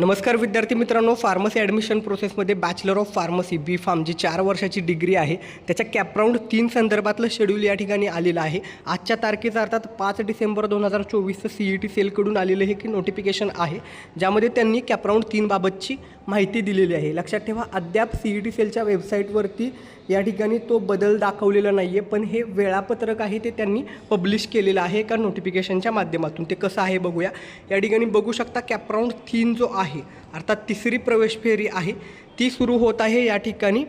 नमस्कार विद्यार्थी मित्रांनो फार्मसी ॲडमिशन प्रोसेसमध्ये bachelor of pharmacy B pharm जी चार वर्षाची डिग्री आहे त्याच्या कॅपराऊंड तीन संदर्भातलं शेड्यूल या ठिकाणी आलेलं आहे. आजच्या तारखेचा अर्थात पाच डिसेंबर दोन हजार चोवीसचं सी ई टी सेलकडून आलेलं हे की नोटिफिकेशन आहे ज्यामध्ये त्यांनी कॅपराऊंड तीनबाबतची माहिती दिलेली आहे. लक्षात ठेवा अद्याप सी ई टी सेलच्या वेबसाईटवरती या ठिकाणी तो बदल दाखवलेला नाही आहे पण हे वेळापत्रक आहे ते त्यांनी पब्लिश केलेलं आहे एका नोटिफिकेशनच्या माध्यमातून. ते कसं आहे बघूया. या ठिकाणी बघू शकता कॅपराऊंड तीन जो आहे अर्थात तिसरी प्रवेश फेरी आहे. ती सुरू होत आहे या ठिकाणी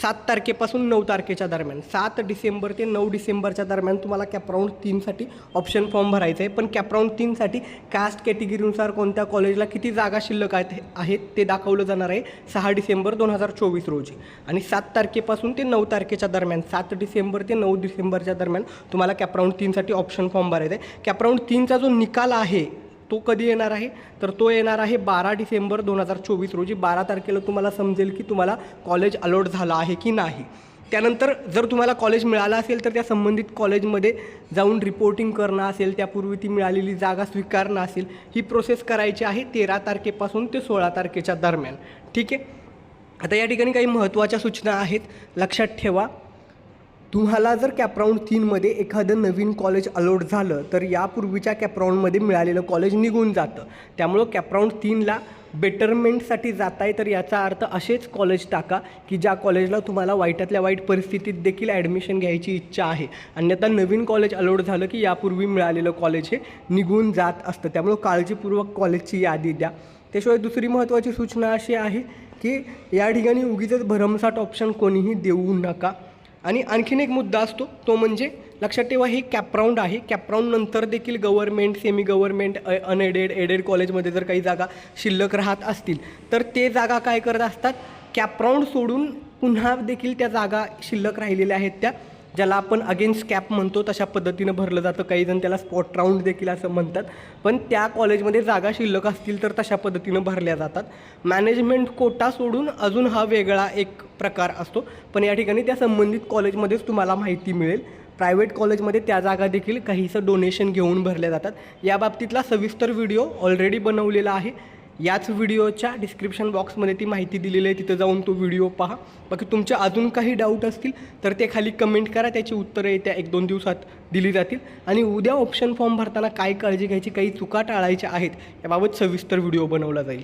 सात तारखेपासून नऊ तारखेच्या दरम्यान. सात डिसेंबर ते नऊ डिसेंबरच्या दरम्यान तुम्हाला कॅपराऊंड तीनसाठी ऑप्शन फॉर्म भरायचा आहे पण कॅपराऊंड तीनसाठी कास्ट कॅटेगरीनुसार कोणत्या कॉलेजला किती जागा शिल्लक आहेत आहेत ते दाखवलं जाणार आहे सहा डिसेंबर दोन हजार चोवीस रोजी. आणि सात तारखेपासून ते नऊ तारखेच्या दरम्यान सात डिसेंबर ते नऊ डिसेंबरच्या दरम्यान तुम्हाला कॅपराऊंड तीनसाठी ऑप्शन फॉर्म भरायचा आहे कॅपराऊंड तीनचा जो निकाल आहे तो कधी येणार आहे? तर तो येणार आहे बारा डिसेंबर दोन हजार चोवीस रोजी. बारा तारखेला तुम्हाला समजेल की तुम्हाला कॉलेज अलॉट झालं आहे की नाही. त्यानंतर जर तुम्हाला कॉलेज मिळालं असेल तर त्या संबंधित कॉलेजमध्ये जाऊन रिपोर्टिंग करणं असेल त्यापूर्वी ती मिळालेली जागा स्वीकारणं असेल ही प्रोसेस करायची आहे तेरा तारखेपासून ते सोळा तारखेच्या दरम्यान. ठीक आहे? आता या ठिकाणी काही महत्त्वाच्या सूचना आहेत. लक्षात ठेवा. तुम्हाला जर कॅपराऊंड तीनमध्ये एखादं नवीन कॉलेज अलॉट झालं तर यापूर्वीच्या कॅपराऊंडमध्ये मिळालेलं कॉलेज निघून जातं. त्यामुळं कॅपराऊंड तीनला बेटरमेंटसाठी जाताय तर याचा अर्थ असेच कॉलेज टाका की ज्या कॉलेजला तुम्हाला वाईटातल्या वाईट परिस्थितीत देखील ॲडमिशन घ्यायची इच्छा आहे. अन्यथा नवीन कॉलेज अलॉट झालं की यापूर्वी मिळालेलं कॉलेज हे निघून जात असतं. त्यामुळं काळजीपूर्वक कॉलेजची यादी द्या. त्याशिवाय दुसरी महत्त्वाची सूचना अशी आहे की या ठिकाणी उगीच भरमसाठ ऑप्शन कोणीही देऊ नका. आणि आणखीन एक मुद्दा असतो तो म्हणजे लक्षात ठेवा हे कॅपराऊंड आहे. कॅपराऊंडनंतर देखील government semi government unaided aided कॉलेजमध्ये जर काही जागा शिल्लक राहत असतील तर ते जागा काय करत असतात? कॅपराऊंड सोडून पुन्हा देखील त्या जागा शिल्लक राहिलेल्या आहेत त्या ज्याला आपण अगेन्स्ट कॅप म्हणतो तशा पद्धतीनं भरलं जातं. काही जण त्याला स्पॉट राऊंड देखील असं म्हणतात. पण त्या कॉलेजमध्ये जागा शिल्लक असतील तर तशा पद्धतीनं भरल्या जातात. मॅनेजमेंट कोटा सोडून अजून हा वेगळा एक प्रकार असतो. पण या ठिकाणी त्या संबंधित कॉलेजमध्येच तुम्हाला माहिती मिळेल. प्रायव्हेट कॉलेजमध्ये त्या जागा देखील काहीसं डोनेशन घेऊन भरल्या जातात. या बाबतीतला सविस्तर व्हिडिओ ऑलरेडी बनवलेला आहे. याच व्हिडिओच्या डिस्क्रिप्शन बॉक्समध्ये ती माहिती दिलेली आहे. तिथं जाऊन तो व्हिडिओ पहा. बाकी तुमच्या अजून काही डाऊट असतील तर ते खाली कमेंट करा. त्याची उत्तरं येत्या एक दोन दिवसात दिली जातील. आणि उद्या ऑप्शन फॉर्म भरताना काय काळजी घ्यायची काही चुका टाळायच्या आहेत याबाबत सविस्तर व्हिडिओ बनवला जाईल.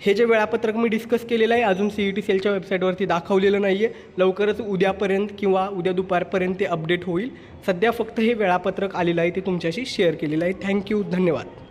हे जे वेळापत्रक मी डिस्कस केलेलं आहे अजून सी ई टी सेलच्या वेबसाईटवरती दाखवलेलं नाही आहे लवकरच उद्यापर्यंत किंवा उद्या दुपारपर्यंत ते अपडेट होईल. सध्या फक्त हे वेळापत्रक आलेलं आहे ते तुमच्याशी शेअर केलेलं आहे. थँक्यू धन्यवाद.